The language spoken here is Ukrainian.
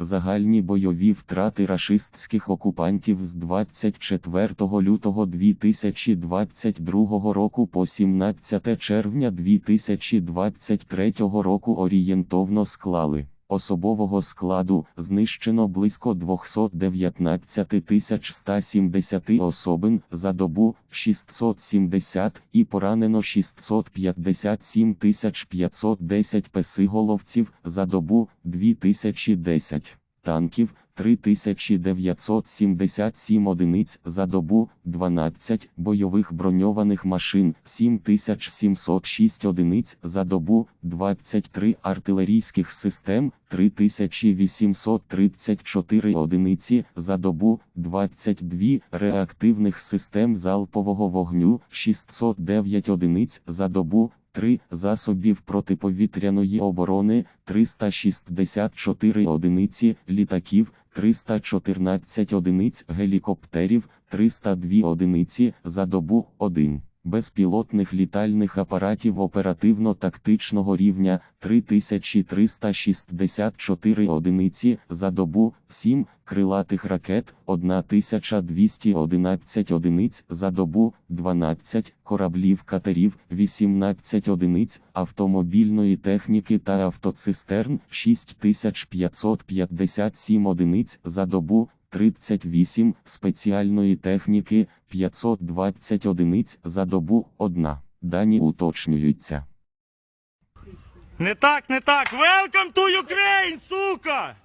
Загальні бойові втрати рашистських окупантів з 24 лютого 2022 року по 17 червня 2023 року орієнтовно склали. Особового складу знищено близько 219 170 особин за добу 670 і поранено 657 510 песиголовців за добу 2010 танків 3977 одиниць за добу, 12 бойових броньованих машин, 7706 одиниць за добу, 23 артилерійських систем, 3834 одиниці за добу, 22 реактивних систем залпового вогню, 609 одиниць за добу, 3 засобів протиповітряної оборони, 364 одиниці літаків, 314 одиниць гелікоптерів, 302 одиниці за добу 1. Безпілотних літальних апаратів оперативно-тактичного рівня 3364 одиниці за добу, 7 крилатих ракет 1211 одиниць за добу, 12 кораблів катерів 18 одиниць автомобільної техніки та автоцистерн 6557 одиниць за добу, 38 спеціальної техніки 520 одиниць за добу одна. Дані уточнюються. Не так, не так. Welcome to Ukraine, сука!